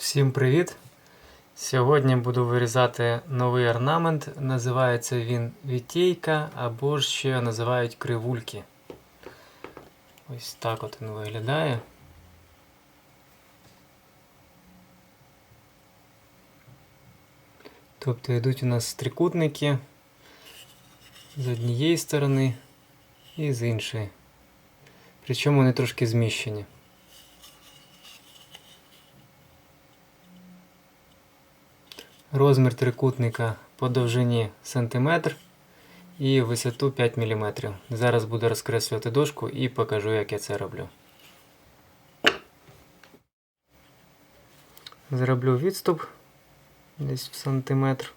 Всім привіт! Сьогодні буду вирізати новий орнамент. Називається він вітійка або ж ще називають кривульки. Ось так от він виглядає. Тобто йдуть у нас трикутники з однієї сторони і з іншої. Причому вони трошки зміщені. Розмір трикутника по довжині сантиметр і висоту 5 мм. Зараз буду розкреслювати дошку і покажу, як я це роблю. Зроблю відступ десь в сантиметр.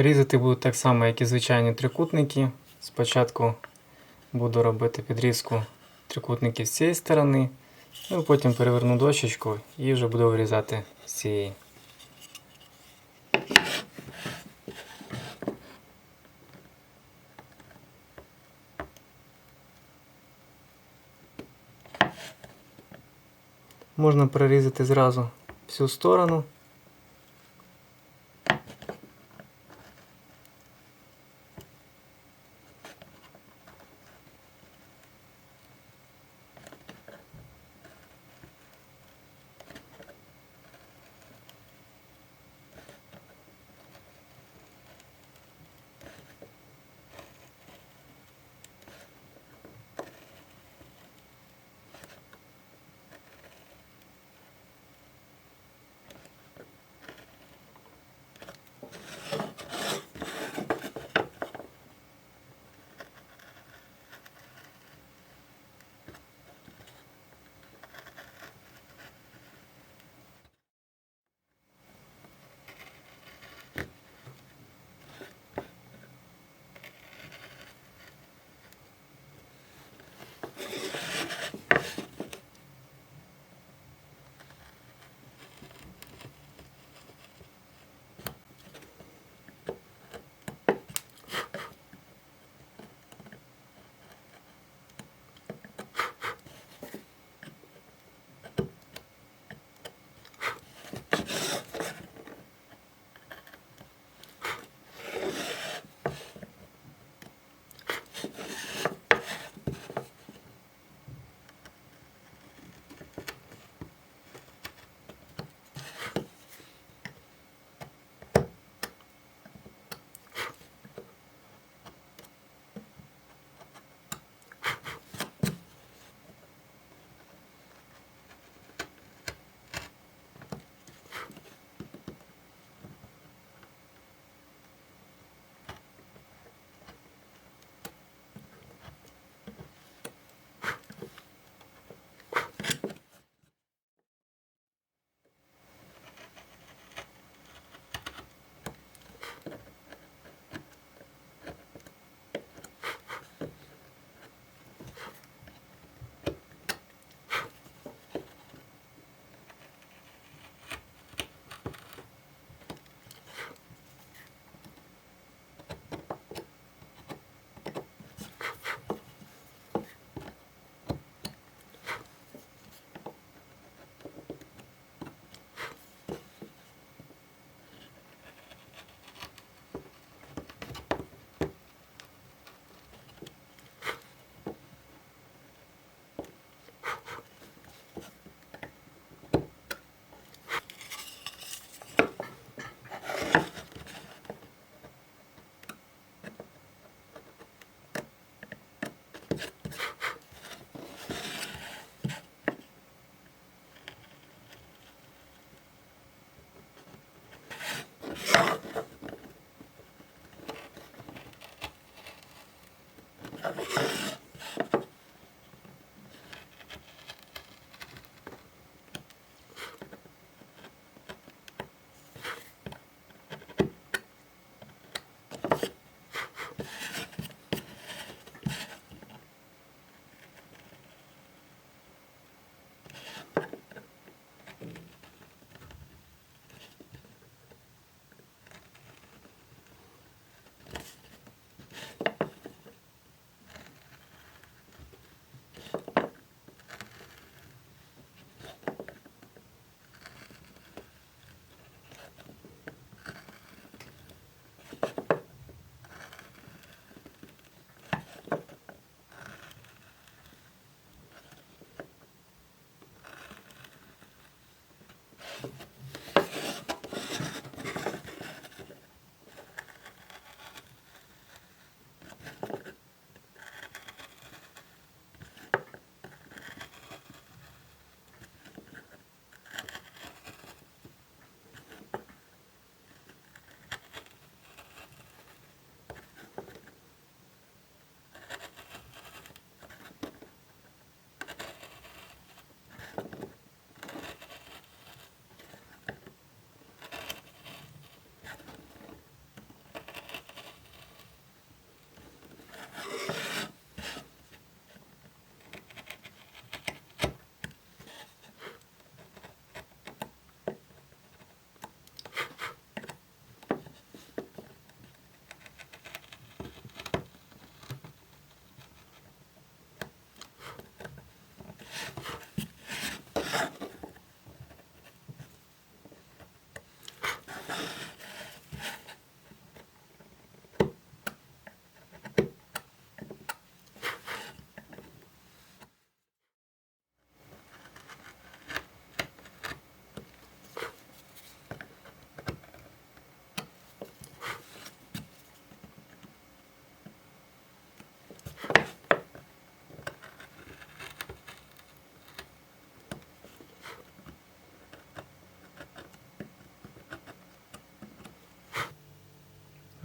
Різати буду так само, як і звичайні трикутники. Спочатку буду робити підрізку трикутників з цієї сторони, ну, потім переверну дощечку і вже буду вирізати з цієї. Можна прорізати зразу всю сторону.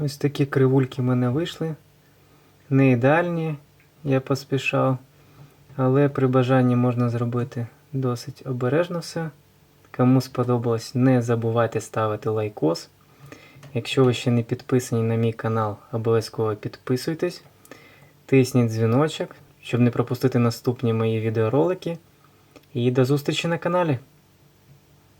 Ось такі кривульки в мене вийшли. Не ідеальні, я поспішав. Але при бажанні можна зробити досить обережно все. Кому сподобалось, не забувайте ставити лайкос. Якщо ви ще не підписані на мій канал, обов'язково підписуйтесь. Тисніть дзвіночок, щоб не пропустити наступні мої відеоролики. І до зустрічі на каналі.